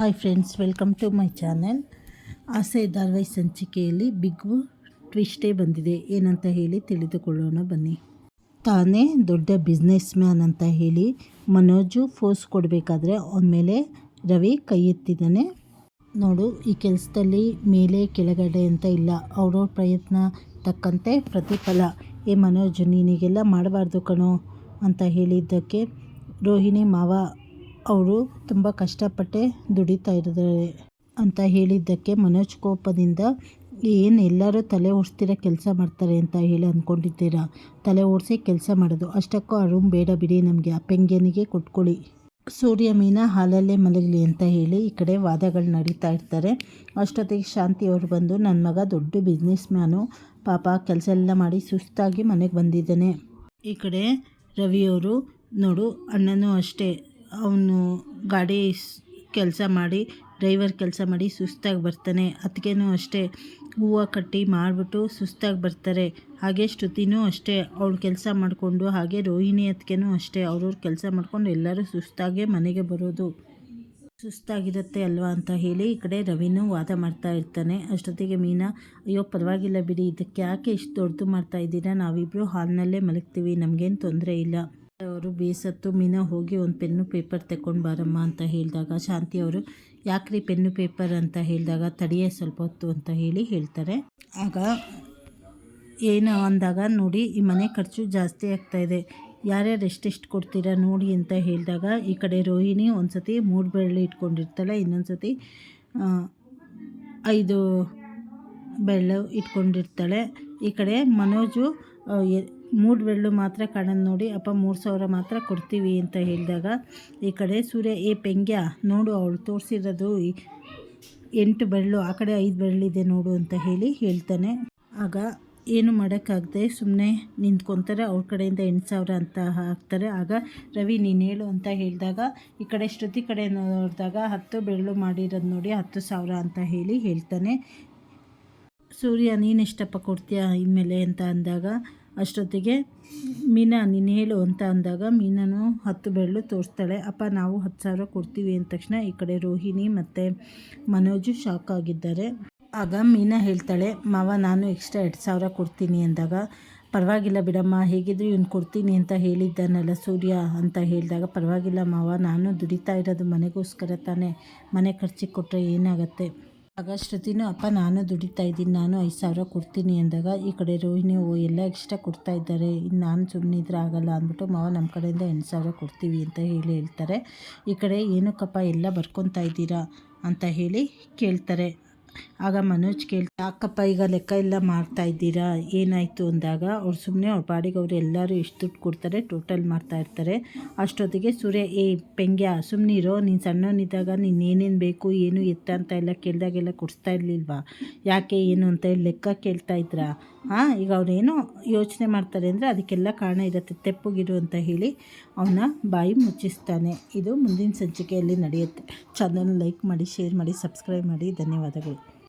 Hi friends welcome to my channel Aase ಧಾರವಾಹಿ ಸಂಚಿಕೆಯಲ್ಲಿ big ಟ್ವಿಸ್ಟೇ ಬಂದಿದೆ. ಏನಂತ ಹೇಳಿ ತಿಳಿದುಕೊಳ್ಳೋಣ, ಬನ್ನಿ. ತಾನೇ ದೊಡ್ಡ ಬಿಸ್ನೆಸ್ ಮ್ಯಾನ್ ಅಂತ ಹೇಳಿ ಮನೋಜು ಫೋರ್ಸ್ ಕೊಡಬೇಕಾದ್ರೆ ಅವನ ಮೇಲೆ ರವಿ ಕೈ ಎತ್ತಿದ್ದಾನೆ. ನೋಡು, ಈ ಕೆಲಸದಲ್ಲಿ ಮೇಲೆ, ಕೆಳಗಡೆ ಅಂತ ಇಲ್ಲ. ಅವ್ರವ್ರ ಪ್ರಯತ್ನ ತಕ್ಕಂತೆ ಪ್ರತಿಫಲ. ಏ ಮನೋಜು, ನೀನಿಗೆಲ್ಲ ಮಾಡಬಾರ್ದು ಕಣೋ ಅಂತ ಹೇಳಿದ್ದಕ್ಕೆ ರೋಹಿಣಿ ಮಾವ ಅವರು ತುಂಬ ಕಷ್ಟಪಟ್ಟೆ ದುಡಿತಾ ಇದ್ದಾರೆ ಅಂತ ಹೇಳಿದ್ದಕ್ಕೆ ಮನೋಜ್ ಕೋಪದಿಂದ, ಏನು ಎಲ್ಲರೂ ತಲೆ ಓಡಿಸ್ತೀರ ಕೆಲಸ ಮಾಡ್ತಾರೆ ಅಂತ ಹೇಳಿ ಅಂದ್ಕೊಂಡಿದ್ದೀರಾ ತಲೆ ಓಡಿಸಿ ಕೆಲಸ ಮಾಡೋದು. ಅಷ್ಟಕ್ಕೂ ಆ ರೂಮ್ ಬೇಡ ಬಿಡಿ ನಮಗೆ. ಆ ಪೆಂಗ್ಯನಿಗೆ ಕೊಟ್ಕೊಳ್ಳಿ ಸೂರ್ಯ ಮೀನ ಹಾಲಲ್ಲೇ ಮಲಗಲಿ ಅಂತ ಹೇಳಿ ಈ ಕಡೆ ವಾದಗಳು ನಡೀತಾ ಇರ್ತಾರೆ. ಅಷ್ಟೊತ್ತಿಗೆ ಶಾಂತಿ ಅವರು ಬಂದು ನನ್ನ ಮಗ ದೊಡ್ಡ ಬಿಸ್ನೆಸ್ ಮ್ಯಾನು ಪಾಪ ಕೆಲಸ ಎಲ್ಲ ಮಾಡಿ ಸುಸ್ತಾಗಿ ಮನೆಗೆ ಬಂದಿದ್ದಾನೆ. ಈ ಕಡೆ ರವಿಯವರು ನೋಡು, ಅಣ್ಣನೂ ಅಷ್ಟೇ. ಅವನು ಗಾಡಿ ಕೆಲಸ ಮಾಡಿ, ಡ್ರೈವರ್ ಕೆಲಸ ಮಾಡಿ ಸುಸ್ತಾಗಿ ಬರ್ತಾನೆ. ಅತ್ತಿಗೆನೂ ಅಷ್ಟೇ, ಹೂವು ಕಟ್ಟಿ ಮಾಡಿಬಿಟ್ಟು ಸುಸ್ತಾಗಿ ಬರ್ತಾರೆ. ಹಾಗೆ ಶ್ರುತಿನೂ ಅಷ್ಟೇ, ಅವಳು ಕೆಲಸ ಮಾಡಿಕೊಂಡು, ಹಾಗೆ ರೋಹಿಣಿ ಅತ್ತಿಗೆನೂ ಅಷ್ಟೇ, ಅವ್ರವ್ರ ಕೆಲಸ ಮಾಡ್ಕೊಂಡು ಎಲ್ಲರೂ ಸುಸ್ತಾಗೆ ಮನೆಗೆ ಬರೋದು. ಸುಸ್ತಾಗಿರುತ್ತೆ ಅಲ್ವಾ ಅಂತ ಹೇಳಿ ಈ ಕಡೆ ರವಿನೂ ವಾದ ಮಾಡ್ತಾ ಇರ್ತಾನೆ. ಅಷ್ಟೊತ್ತಿಗೆ ಮೀನಾ, ಅಯ್ಯೋ ಪರವಾಗಿಲ್ಲ ಬಿಡಿ, ಇದಕ್ಕೆ ಯಾಕೆ ಇಷ್ಟು ದೊಡ್ಡದು ಮಾಡ್ತಾ ಇದ್ದೀರಾ? ನಾವಿಬ್ಬರು ಹಾಲ್ನಲ್ಲೇ ಮಲಗ್ತೀವಿ, ನಮಗೇನು ತೊಂದರೆ ಇಲ್ಲ. ಅವರು ಬೇಸತ್ತು ಮೀನಾ ಹೋಗಿ ಒಂದು ಪೆನ್ನು ಪೇಪರ್ ತಗೊಂಡು ಬಾರಮ್ಮ ಅಂತ ಹೇಳಿದಾಗ, ಶಾಂತಿ ಅವರು, ಯಾಕ್ರಿ ಪೆನ್ನು ಪೇಪರ್ ಅಂತ ಹೇಳಿದಾಗ, ತಡಿಯೇ ಸ್ವಲ್ಪ ಹೊತ್ತು ಅಂತ ಹೇಳಿ ಹೇಳ್ತಾರೆ. ಆಗ ಏನು ಅಂದಾಗ, ನೋಡಿ, ಈ ಮನೆ ಖರ್ಚು ಜಾಸ್ತಿ ಆಗ್ತಾಯಿದೆ ಯಾರ್ಯಾರು ಎಷ್ಟೆಷ್ಟು ಕೊಡ್ತೀರಾ ನೋಡಿ ಅಂತ ಹೇಳಿದಾಗ, ಈ ಕಡೆ ರೋಹಿಣಿ ಒಂದು ಸತಿ ಮೂರು ಬೆಳ್ಳಿ ಇಟ್ಕೊಂಡಿರ್ತಾಳೆ ಇನ್ನೊಂದು ಸತಿ ಐದು ಬೆಳ್ಳು ಇಟ್ಕೊಂಡಿರ್ತಾಳೆ. ಈ ಕಡೆ ಮನೋಜು ಮೂರು ಬೆಳ್ಳು ಮಾತ್ರ ಕಾಣೋದು ನೋಡಿ, ಅಪ್ಪ, ಮೂರು ಸಾವಿರ ಮಾತ್ರ ಕೊಡ್ತೀವಿ ಅಂತ ಹೇಳಿದಾಗ, ಈ ಕಡೆ ಸೂರ್ಯ, ಏ ಪೆಂಗ್ಯ, ನೋಡು ಅವಳು ತೋರಿಸಿರೋದು ಎಂಟು ಬೆಳ್ಳು, ಆ ಕಡೆ ಐದು ಬೆಳ್ಳಿದೆ ನೋಡು ಅಂತ ಹೇಳಿ ಹೇಳ್ತಾನೆ. ಆಗ ಏನು ಮಾಡೋಕ್ಕಾಗದೆ ಸುಮ್ಮನೆ ನಿಂತ್ಕೊತಾರೆ, ಅವ್ರ ಕಡೆಯಿಂದ ಎಂಟು ಸಾವಿರ ಅಂತ ಹಾಕ್ತಾರೆ. ಆಗ, ರವಿ, ನೀನು ಹೇಳು ಅಂತ ಹೇಳಿದಾಗ, ಈ ಕಡೆ ಶ್ರುತಿ ಕಡೆ ನೋಡಿದಾಗ, ಹತ್ತು ಬೆಳ್ಳು ಮಾಡಿರೋದು ನೋಡಿ, ಹತ್ತು ಸಾವಿರ ಅಂತ ಹೇಳಿ ಹೇಳ್ತಾನೆ. ಸೂರ್ಯ, ನೀನು ಎಷ್ಟಪ್ಪ ಕೊಡ್ತೀಯಾ ಇನ್ಮೇಲೆ ಅಂತ ಅಂದಾಗ ಅಷ್ಟೊತ್ತಿಗೆ ಮೀನಾ, ನೀನು ಹೇಳು ಅಂತ ಅಂದಾಗ ಮೀನನು ಹತ್ತು ಬೆರಳು ತೋರಿಸ್ತಾಳೆ. ಅಪ್ಪ, ನಾವು ಹತ್ತು ಸಾವಿರ ಕೊಡ್ತೀವಿ ಅಂದ ತಕ್ಷಣ ಈ ಕಡೆ ರೋಹಿಣಿ ಮತ್ತು ಮನೋಜು ಶಾಕ್ ಆಗಿದ್ದಾರೆ. ಆಗ ಮೀನಾ ಹೇಳ್ತಾಳೆ, ಮಾವ, ನಾನು ಎಕ್ಸ್ಟ್ರಾ ಎರಡು ಸಾವಿರ ಕೊಡ್ತೀನಿ ಅಂದಾಗ, ಪರವಾಗಿಲ್ಲ ಬಿಡಮ್ಮ, ಹೇಗಿದ್ರು ಇವ್ನು ಕೊಡ್ತೀನಿ ಅಂತ ಹೇಳಿದ್ದಾನಲ್ಲ ಸೂರ್ಯ ಅಂತ ಹೇಳಿದಾಗ, ಪರವಾಗಿಲ್ಲ ಮಾವ, ನಾನು ದುಡಿತಾ ಇರೋದು ಮನೆಗೋಸ್ಕರ ತಾನೇ, ಮನೆ ಖರ್ಚಿಗೆ ಕೊಟ್ಟರೆ ಏನಾಗುತ್ತೆ? ಆಗ ಶ್ರುತಿನೂ ಅಪ್ಪ, ನಾನು ದುಡಿತಾ ಇದ್ದೀನಿ, ನಾನು ಐದು ಸಾವಿರ ಕೊಡ್ತೀನಿ ಅಂದಾಗ, ಈ ಕಡೆ ರೋಹಿಣಿ, ಓ, ಎಲ್ಲ ಎಕ್ಸ್ಟ್ರಾ ಕೊಡ್ತಾ ಇದ್ದಾರೆ. ಇನ್ನು ನಾನು ಸುಮ್ಮನೆ ಇದ್ರೆ ಆಗಲ್ಲ ಅಂದ್ಬಿಟ್ಟು ಮಾವ ನಮ್ಮ ಕಡೆಯಿಂದ ಎಂಟು ಸಾವಿರ ಕೊಡ್ತೀವಿ ಅಂತ ಹೇಳಿ ಹೇಳ್ತಾರೆ. ಈ ಕಡೆ, ಏನಕ್ಕಪ್ಪ, ಎಲ್ಲ ಬರ್ಕೊತಾ ಇದ್ದೀರಾ? ಅಂತ ಹೇಳಿ ಕೇಳ್ತಾರೆ. ಆಗ ಮನೋಜ್ ಕೇಳ್ತಾ ಯಾಕಪ್ಪ ಈಗ ಲೆಕ್ಕ ಎಲ್ಲ ಮಾಡ್ತಾ ಇದ್ದೀರಾ? ಏನಾಯಿತು? ಅಂದಾಗ, ಅವ್ರು ಸುಮ್ಮನೆ ಅವ್ರ ಬಾಡಿಗೆ ಅವರು ಎಲ್ಲರೂ ಎಷ್ಟು ದುಡ್ಡು ಕೊಡ್ತಾರೆ, ಟೋಟಲ್ ಮಾಡ್ತಾ ಇರ್ತಾರೆ. ಅಷ್ಟೊತ್ತಿಗೆ ಸೂರ್ಯ, ಏ, ಪೆಂಗ್ಯ ಸುಮ್ಮನಿರೋ ನೀನು ಸಣ್ಣವನಿದ್ದಾಗ ನೀನು ಏನೇನು ಬೇಕು, ಏನು ಎತ್ತ ಅಂತ ಎಲ್ಲ ಕೇಳಿದಾಗೆಲ್ಲ ಕೊಡಿಸ್ತಾ ಇರಲಿಲ್ವಾ? ಯಾಕೆ, ಏನು ಅಂತ ಹೇಳಿ ಲೆಕ್ಕ ಕೇಳ್ತಾ ಇದ್ರಾ? ಹಾಂ ಈಗ ಅವರೇನು ಯೋಚನೆ ಮಾಡ್ತಾರೆ ಅಂದರೆ ಅದಕ್ಕೆಲ್ಲ ಕಾರಣ ಇರುತ್ತೆ. ತೆಪ್ಪಗಿರು ಅಂತ ಹೇಳಿ ಅವನ ಬಾಯಿ ಮುಚ್ಚಿಸ್ತಾನೆ. ಇದು ಮುಂದಿನ ಸಂಚಿಕೆಯಲ್ಲಿ ನಡೆಯುತ್ತೆ. ಚಾನಲ್ ಲೈಕ್ ಮಾಡಿ ಶೇರ್ ಮಾಡಿ ಸಬ್ಸ್ಕ್ರೈಬ್ ಮಾಡಿ. ಧನ್ಯವಾದಗಳು.